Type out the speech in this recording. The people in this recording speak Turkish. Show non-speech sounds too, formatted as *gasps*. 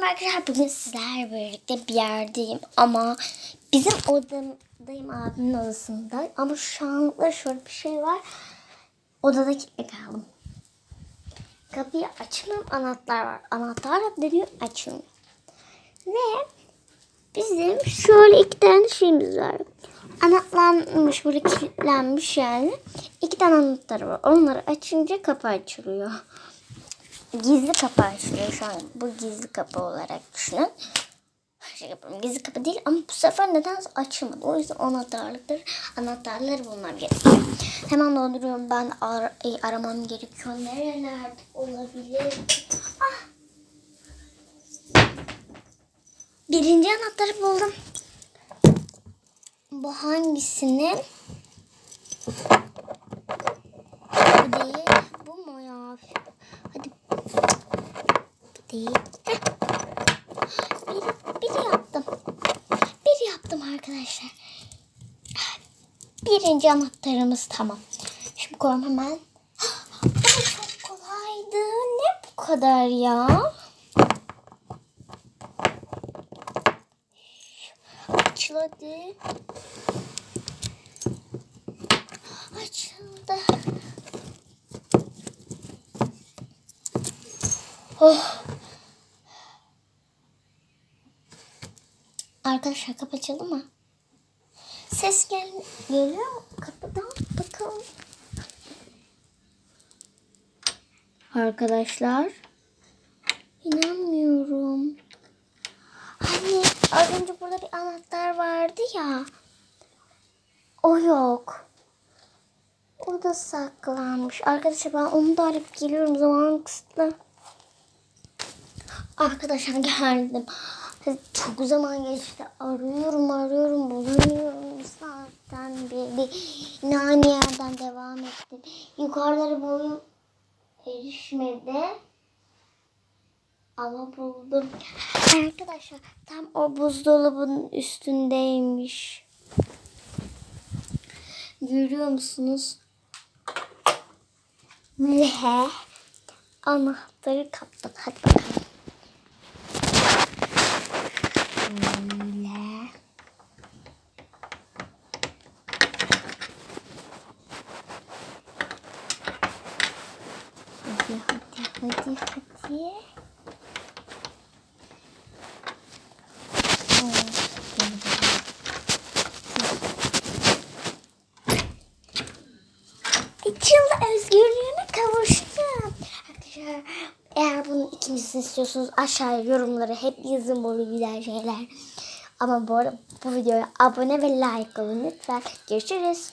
merhaba arkadaşlar. Bugün sizlerle birlikte bir yerdeyim ama bizim odamdayım abimin odasında. Ama şu anlıkla şöyle bir şey var. Odada kilitli kaldım. Kapıyı açmam anahtar var. Anahtarla dönüyor açılmıyor. Ve bizim şöyle iki tane şeyimiz var. Anahtarlanmış böyle kilitlenmiş yani. İki tane anahtarı var. Onları açınca kapı açılıyor gizli kapı açılıyor şu an. Bu gizli kapı olarak düşünün. Şey yapalım, gizli kapı değil ama bu sefer nedense açılmadı. O yüzden anahtarlıkları, anahtarları bulmam gerekiyor. Hemen dolduruyorum. Ben ar- e, aramam gerekiyor. Nerelerde olabilir? Ah! Birinci anahtarı buldum. Bu hangisini? Bu değil. Bu mu ya? Hadi. Bu değil. Biri yaptım. Biri yaptım arkadaşlar. Birinci anahtarımız tamam. Şimdi koyalım hemen. *gasps* Ama çok kolaydı. Ne bu kadar ya? Açıl hadi. Açıldı. Oh. Arkadaşlar kapı açıldı mı? Ses gel geliyor? Kapıdan bakalım. Arkadaşlar. inanmıyorum. Hani az önce burada bir anahtar vardı ya. O yok. O da saklanmış. Arkadaşlar ben onu da arayıp geliyorum. Zaman kısıtlı. Arkadaşlar geldim. Çok zaman geçti. Arıyorum arıyorum bulamıyorum. Saatten beri. Yine aynı yerden devam ettim. Yukarıları boyum erişmedi. Ama buldum. Arkadaşlar tam o buzdolabının üstündeymiş. Görüyor musunuz? Ve anahtarı kaptım. Hadi bakalım. Böyle. Hadi hadi hadi hadi. Açıldı özgürlüğüne. Eğer bunun ikincisini istiyorsanız aşağıya yorumlara hep yazın böyle güzel şeyler. Ama bu arada bu videoya abone ve like olun lütfen. Görüşürüz.